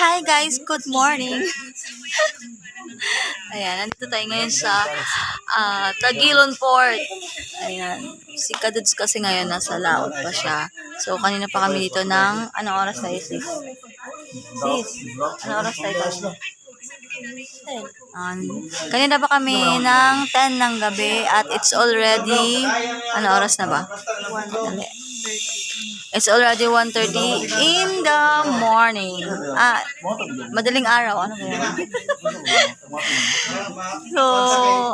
Hi guys, good morning. Ayan, nandito tayo ngayon sa ah, Tagilon Port. Ayan, si Kaduds kasi ngayon nasa laot pa siya. So, kanina pa kami dito ng, anong oras tayo sis? Sis, anong oras tayo tayo? Um, kanina pa kami ng 10 ng gabi at it's already, ano oras na ba? Dali. It's already 1.30 in the morning. Ah, madaling araw. Ano ba yan? so,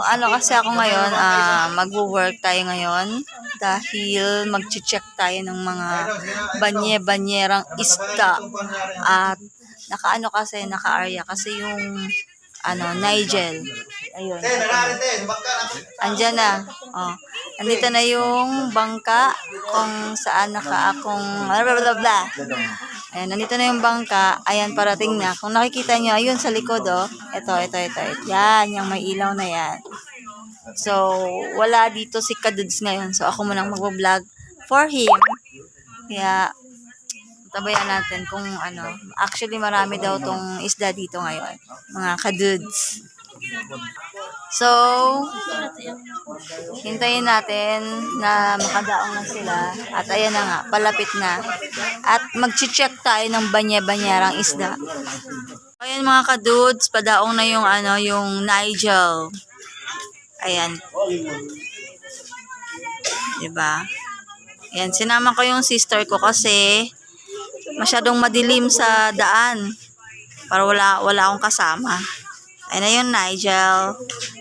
ano kasi ako ngayon, ah, magwo-work tayo ngayon dahil mag-check tayo ng mga banye-banyerang isda. At nakaano kasi, naka-area kasi yung ano, Nigel. Ayun. Andyan na. Oh. Andito na yung bangka kung saan naka akong blah blah. Ayan, nandito na yung bangka. Ayan, parating na. Kung nakikita nyo, ayun sa likod, oh. Ito, ito, ito. ito. Yan, yung may ilaw na yan. So, wala dito si Kaduds ngayon. So, ako munang mag-vlog for him. Kaya, tabayan natin kung ano. Actually, marami daw tong isda dito ngayon. Mga kadudes. So, hintayin natin na makadaong na sila. At ayan na nga, palapit na. At mag-check tayo ng banya-banyarang isda. Ayan mga kadudes, padaong na yung ano, yung Nigel. Ayan. Diba? Ayan, sinama ko yung sister ko kasi masyadong madilim sa daan para wala wala akong kasama. Ayun na yun, Nigel.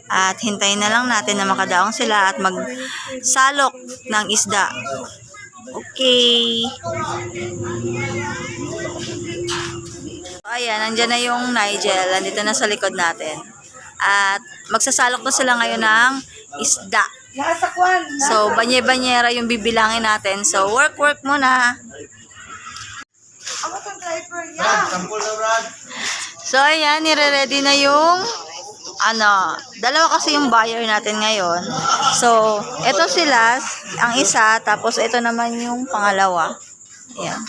At hintayin na lang natin na makadaong sila at magsalok ng isda. Okay. Ayan, nandyan na yung Nigel. Nandito na sa likod natin. At magsasalok na sila ngayon ng isda. So, banye-banyera yung bibilangin natin. So, work-work muna. Ako driver niya. So, ayan, nire-ready na yung, ano, dalawa kasi yung buyer natin ngayon. So, ito sila, ang isa, tapos ito naman yung pangalawa. Ayan.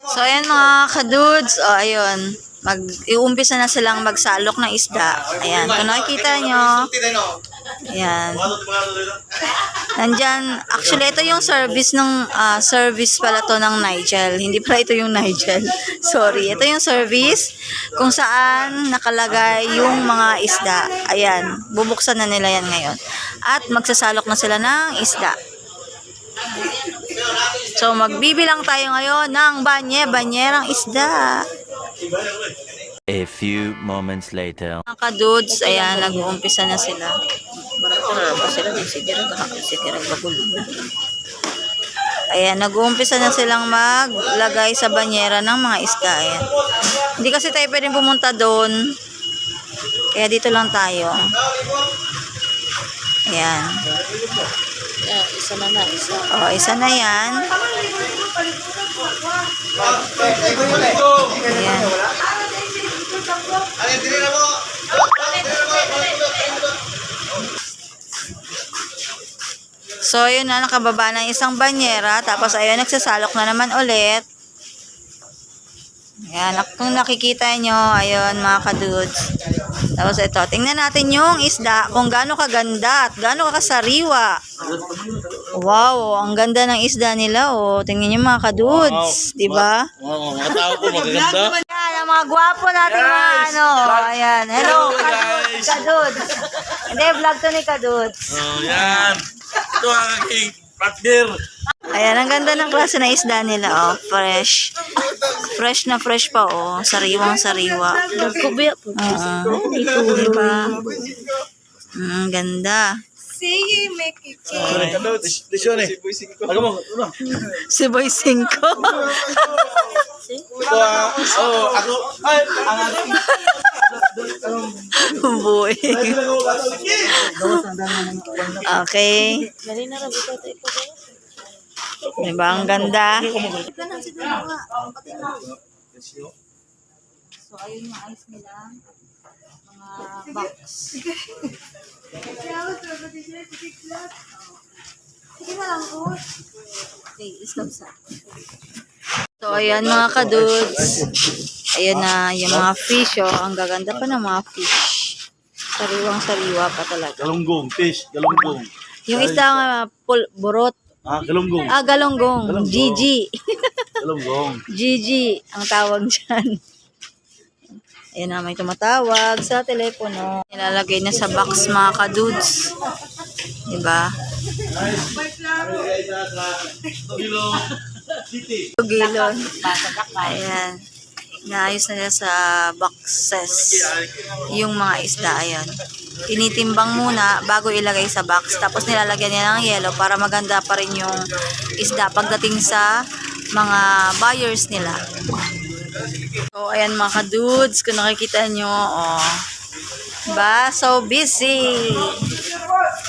So, ayan mga kadudes, o, ayun, mag, iumpisa na silang magsalok ng isda. Ayan, kung nakikita nyo, ayan, Nandyan, actually ito yung service ng ah, service pala to ng Nigel. Hindi pala ito yung Nigel. Sorry. Ito yung service kung saan nakalagay yung mga isda. Ayan, bubuksan na nila yan ngayon. At magsasalok na sila ng isda. So magbibilang tayo ngayon ng banye, banyerang isda. A few moments later. Mga kadudes, ayan, nag-uumpisa na sila. Barato na ba sila? Di siguro nakakasitira bagulo. Ayan, nag-uumpisa na silang maglagay sa banyera ng mga isda. Ayan. Hindi kasi tayo pwedeng pumunta doon. Kaya dito lang tayo. Ayan. isa na na, isa. O, isa na yan. Ayan. So, yun na, nakababa ng isang banyera. Tapos, ayun, nagsasalok na naman ulit. Ayan, kung nakikita nyo, ayun, mga kadudes. Tapos, ito, tingnan natin yung isda, kung gaano kaganda at gaano kakasariwa. Wow, ang ganda ng isda nila, oh. Tingnan nyo mga kadudes, di ba? Oo, mga tao po magaganda. Ang mga gwapo natin mga ano. Ayan, hello, kadudes. kadudes. Hindi, vlog to ni kadudes. Oh, yan. Ito ang aking partner. Ayan, ang ganda ng klase na isda nila, oh. Fresh. Fresh na fresh pa, oh. Sariwang sariwa. Nagkubi po. Oo. Ito, di ba? Mm, ang ganda. Sige, make it. Desisyon eh. Ako mo? Si Boy Cinco. Ito ah, oh, ako, ay, ang. Boy. Okay. Dali na rin ito. ito. Di ba? Ang ganda. So, ayun yung ice nila. Mga box. Sige na lang po. Okay, stop sa. So, ayan mga kadudes. Ayan na, yung mga fish, oh. Ang gaganda pa ng mga fish. Sariwang-sariwa pa talaga. Galunggong, fish, galunggong. Yung isda nga, pul- burot. Ah, galunggong. Ah, galonggong. Galonggong. Gigi. Galunggong. Gigi, ang tawag dyan. Ayan na, may tumatawag sa telepono. Nilalagay na sa box mga kadudes. Diba? Tugilon. Ayan. Naayos na nila sa boxes. Yung mga isda, ayan. Tinitimbang muna bago ilagay sa box. Tapos nilalagyan niya ng yellow para maganda pa rin yung isda pagdating sa mga buyers nila. So, ayan mga kadudes, kung nakikita nyo, oh. Ba? So, busy.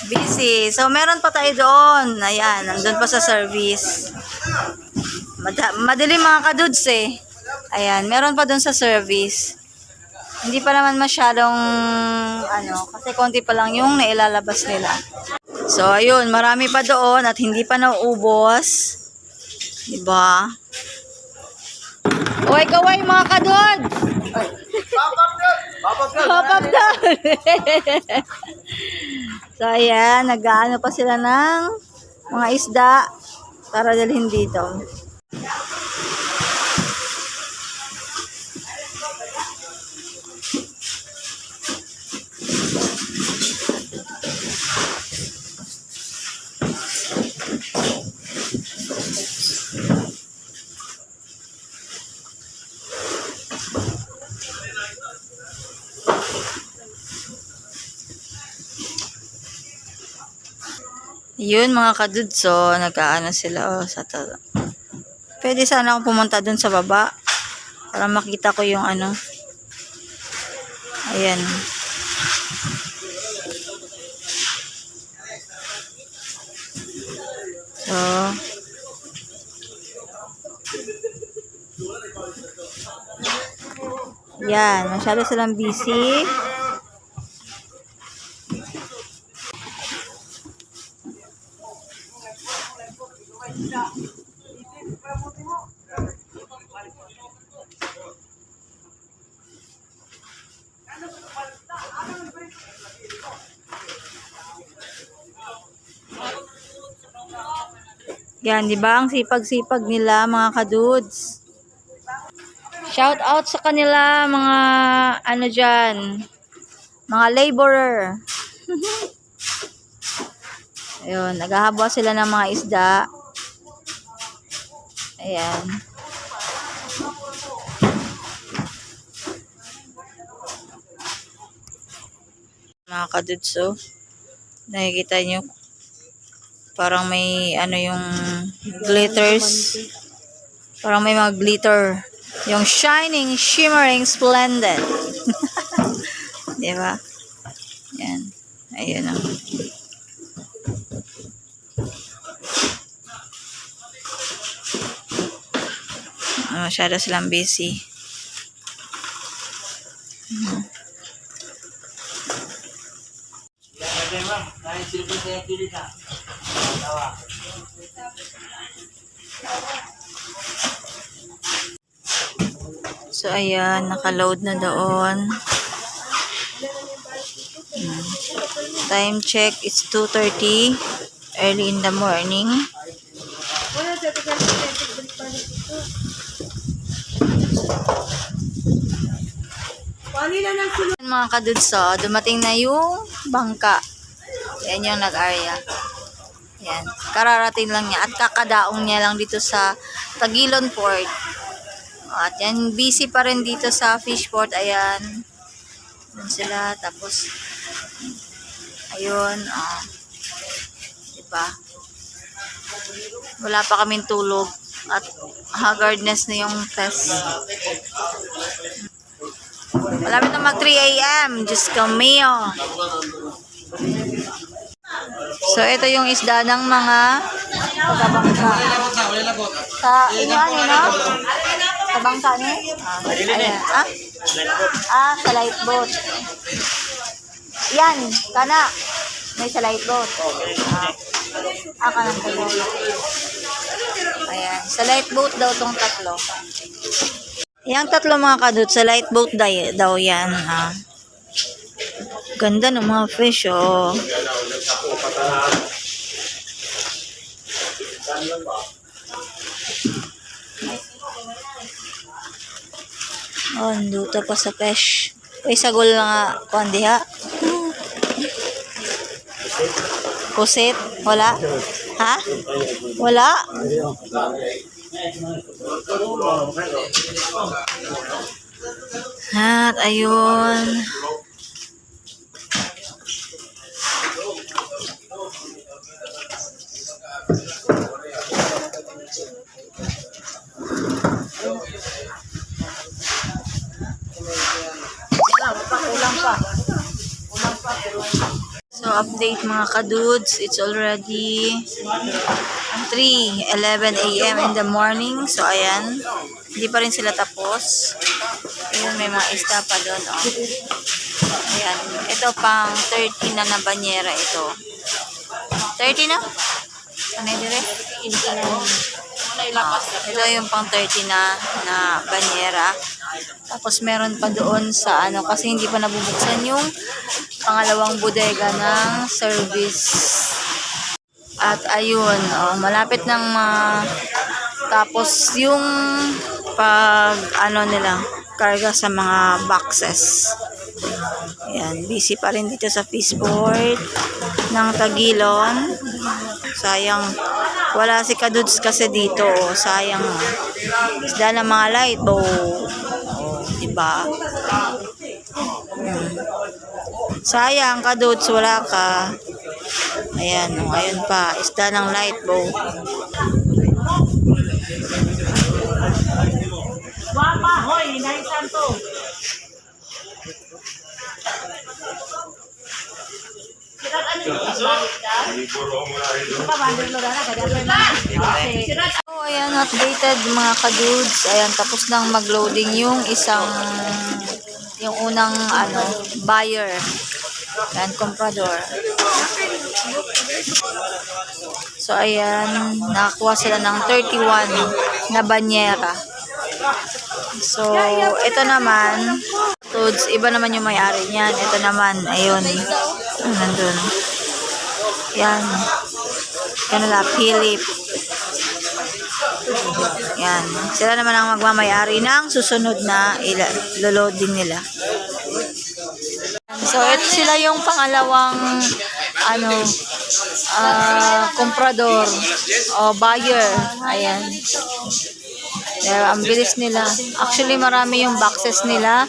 Busy. So, meron pa tayo doon. Ayan, nandun pa sa service. Mada- madilim mga kadudes eh. Ayan, meron pa doon sa service. Hindi pa naman masyadong, ano, kasi konti pa lang yung nailalabas nila. So, ayun, marami pa doon at hindi pa nauubos. Diba? Uy, kaway mga kadod! Pop up down! so, ayan, nag-ano pa sila ng mga isda para dalhin dito. Yun mga kadudso, nag-aano sila oh, sa to. Pwede sana akong pumunta dun sa baba para makita ko yung ano. Ayan. So, yan, masyado silang busy. Yan, di ba? Ang sipag-sipag nila, mga kadudes. Shout out sa kanila, mga ano dyan, mga laborer. Ayun, naghahabwa sila ng mga isda. Ayan. Mga kadudes, oh. Nakikita nyo, parang may ano yung glitters. Parang may mga glitter. Yung shining, shimmering, splendid. Di ba? Yan. Ayun oh. Ah, Masyado silang busy. So, ayan, nakaload na doon. Hmm. Time check, it's 2.30 early in the morning. Mga kadudso, dumating na yung bangka. Yan yung nag-area. Yan. Kararating lang niya at kakadaong niya lang dito sa Tagilon Port. At yan, busy pa rin dito sa Fishport. Ayan. Doon sila. Tapos, ayun. Oh. Diba? Wala pa kaming tulog. At haggardness na yung test. Malapit na mag 3 a.m. Diyos kami, oh. So, ito yung isda ng mga taga-bangka. Sa inyo, ano, no? Sa bangka ni? Ah, ayan. Ah? Ah, sa light boat. Yan, kana. May sa light boat. Ah, ah kanang boat. Ayan. Sa light boat daw tong tatlo. Yang tatlo mga kadut, sa light boat daw, yan. Ha? Ganda ng mga fish, oh. Oh, nduto pa sa fish. Uy, sagol na nga, kundi ha. Pusit? Wala? Ha? Wala? At ayun. Update mga kadudes. It's already 3.11 a.m. in the morning. So, ayan. Hindi pa rin sila tapos. Ayun, may mga isda pa doon. Oh. Ayan. Ito pang 30 na na banyera ito. 30 na? Ano dire? Ah, ito yung pang 30 na na banyera. Tapos meron pa doon sa ano kasi hindi pa nabubuksan yung pangalawang bodega ng service. At ayun, oh, malapit nang ma tapos yung pag ano nila karga sa mga boxes. Ayan, busy pa rin dito sa Fishport ng Tagilon. Sayang, wala si Kadudes kasi dito. Oh. Sayang. Isda ng mga light. Oh. oh diba? Sayang, Kadudes, wala ka. Ayan, oh, ayun pa. Isda ng light bow. So, ayan, updated mga kadudes. Ayan, tapos nang mag-loading yung isang, yung unang, ano, buyer. Ayan, comprador. So, ayan, nakakuha sila ng 31 na banyera. So, ito naman, dudes, iba naman yung may-ari niyan. Ito naman, ayun, ah, nandun. Yan. Kanila, Philip. Yan. Sila naman ang magmamayari ng susunod na ila- loloading nila. So, ito sila yung pangalawang ano, ah, comprador o buyer. Ayan. Kaya ang bilis nila. Actually, marami yung boxes nila.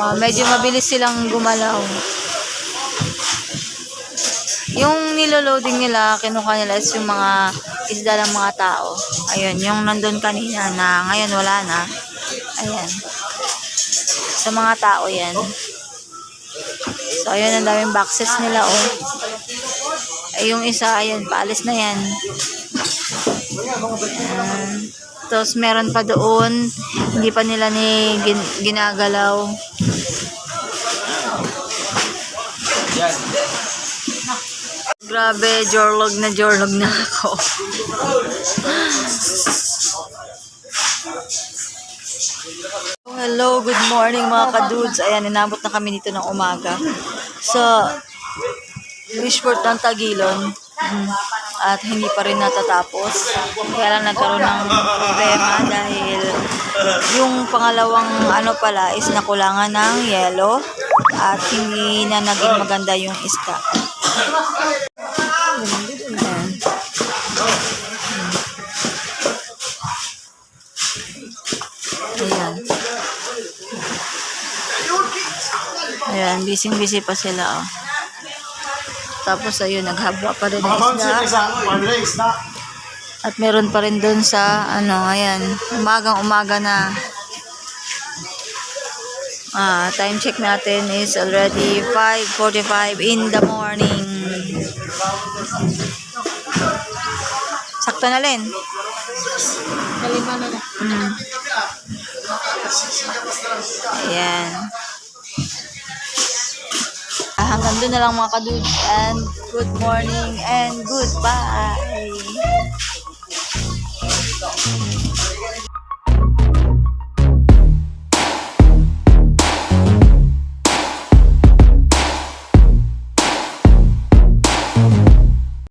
Ah, medyo mabilis silang gumalaw. Yung niloloading nila, kinuha nila is yung mga isda ng mga tao. Ayun, yung nandun kanina na ngayon wala na. Ayan. Sa mga tao yan. So, ayun, ang daming boxes nila, oh. Ay, yung isa, ayan, paalis na yan. Ayan. Tapos, meron pa doon, hindi pa nila ni gin, ginagalaw. Grabe, jorlog na jorlog na ako. Hello, good morning mga kadudes. Ayan, inabot na kami dito ng umaga. Sa Fishport ng Tagilon. Mm, At hindi pa rin natatapos. Kaya lang nagkaroon ng problema dahil yung pangalawang ano pala is nakulangan ng yelo at hindi na naging maganda yung iska. Ayan, busy-busy pa sila, oh. Tapos, ayun, naghabwa pa rin ng isda. At meron pa rin doon sa, ano, ayan, umagang umaga na. Ah, time check natin is already 5.45 in the morning. Sakto na rin. Kalima na na. Mm. Ayan hanggang doon na lang mga kadudes. And good morning and goodbye.